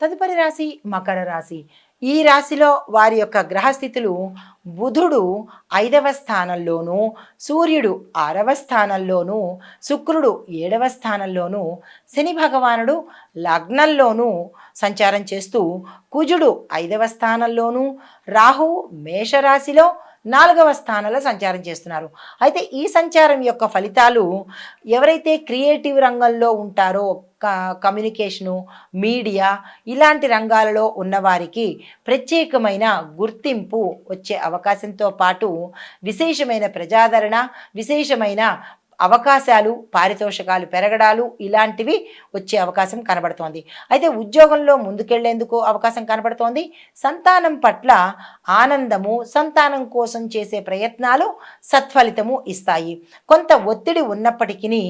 తదుపరి రాశి మకర రాశి. ఈ రాశిలో వారి యొక్క గ్రహస్థితులు బుధుడు ఐదవ స్థానంలోనూ సూర్యుడు ఆరవ స్థానంలోనూ శుక్రుడు ఏడవ స్థానంలోనూ శని భగవానుడు లగ్నంలోనూ సంచారం చేస్తూ కుజుడు ఐదవ స్థానంలోనూ రాహు మేషరాశిలో నాలుగవ స్థానంలో సంచారం చేస్తున్నారు. అయితే ఈ సంచారం యొక్క ఫలితాలు ఎవరైతే క్రియేటివ్ రంగంలో ఉంటారో కమ్యూనికేషను మీడియా ఇలాంటి రంగాలలో ఉన్నవారికి ప్రత్యేకమైన గుర్తింపు వచ్చే అవకాశంతో పాటు విశేషమైన ప్రజాదరణ విశేషమైన అవకాశాలు పారితోషికాలు పెరగడాలు ఇలాంటివి వచ్చే అవకాశం కనబడుతోంది. అయితే ఉద్యోగంలో ముందుకెళ్ళేందుకు అవకాశం కనబడుతోంది. సంతానం పట్ల ఆనందము సంతానం కోసం చేసే ప్రయత్నాలు సత్ఫలితము ఇస్తాయి. కొంత ఒత్తిడి ఉన్నప్పటికీ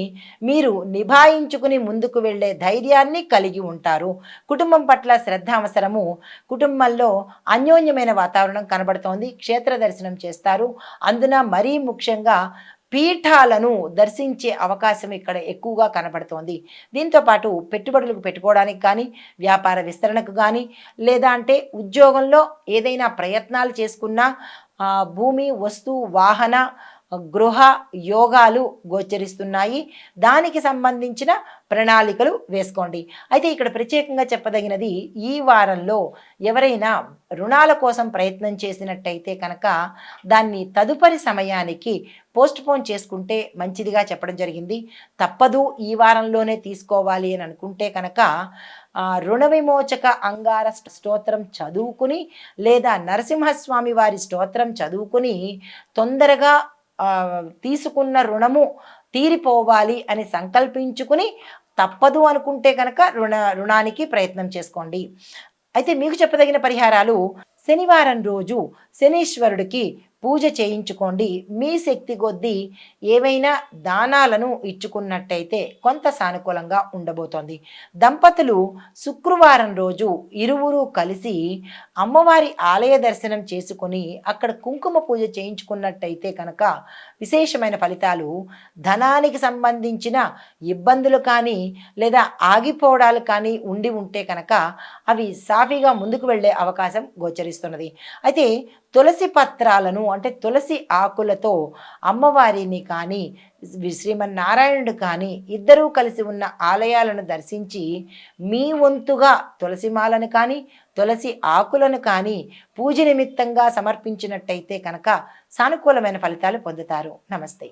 మీరు నిభాయించుకుని ముందుకు వెళ్ళే ధైర్యాన్ని కలిగి ఉంటారు. కుటుంబం పట్ల శ్రద్ధ అవసరము కుటుంబంలో అన్యోన్యమైన వాతావరణం కనబడుతోంది. క్షేత్ర దర్శనం చేస్తారు. అందున మరీ ముఖ్యంగా పీఠాలను దర్శించే అవకాశం ఇక్కడ ఎక్కువగా కనబడుతోంది. దీంతో పాటు పెట్టుబడులకు పెట్టుకోవడానికి కానీ వ్యాపార విస్తరణకు కానీ లేదా అంటే ఉద్యోగంలో ఏదైనా ప్రయత్నాలు చేసుకున్నా భూమి వస్తు వాహన గృహ యోగాలు గోచరిస్తున్నాయి. దానికి సంబంధించిన ప్రణాళికలు వేసుకోండి. అయితే ఇక్కడ ప్రత్యేకంగా చెప్పదగినది ఈ వారంలో ఎవరైనా రుణాల కోసం ప్రయత్నం చేసినట్టయితే కనుక దాన్ని తదుపరి సమయానికి పోస్ట్ పోన్ చేసుకుంటే మంచిదిగా చెప్పడం జరిగింది. తప్పదు ఈ వారంలోనే తీసుకోవాలి అని అనుకుంటే కనుక రుణ విమోచక అంగార స్తోత్రం చదువుకుని లేదా నరసింహస్వామి వారి స్తోత్రం చదువుకుని తొందరగా తీసుకున్న రుణము తీరిపోవాలి అని సంకల్పించుకుని తప్పదు అనుకుంటే కనుక రుణ రుణానికి ప్రయత్నం చేసుకోండి. అయితే మీకు చెప్పదగిన పరిహారాలు శనివారం రోజు శనీశ్వరుడికి పూజ చేయించుకోండి. మీ శక్తి కొద్దీ ఏవైనా దానాలను ఇచ్చుకున్నట్టయితే కొంత సానుకూలంగా ఉండబోతోంది. దంపతులు శుక్రవారం రోజు ఇరువురు కలిసి అమ్మవారి ఆలయ దర్శనం చేసుకుని అక్కడ కుంకుమ పూజ చేయించుకున్నట్టయితే కనుక విశేషమైన ఫలితాలు ధనానికి సంబంధించిన ఇబ్బందులు కానీ లేదా ఆగిపోవడాలు కానీ ఉండి ఉంటే కనుక అవి సాఫీగా ముందుకు వెళ్ళే అవకాశం గోచరిస్తున్నది. అయితే తులసి పత్రాలను అంటే తులసి ఆకులతో అమ్మవారిని కానీ శ్రీమన్నారాయణుడు కానీ ఇద్దరూ కలిసి ఉన్న ఆలయాలను దర్శించి మీ వంతుగా తులసిమాలను కానీ తులసి ఆకులను కానీ పూజ నిమిత్తంగా సమర్పించినట్టయితే కనుక సానుకూలమైన ఫలితాలు పొందుతారు. నమస్తే.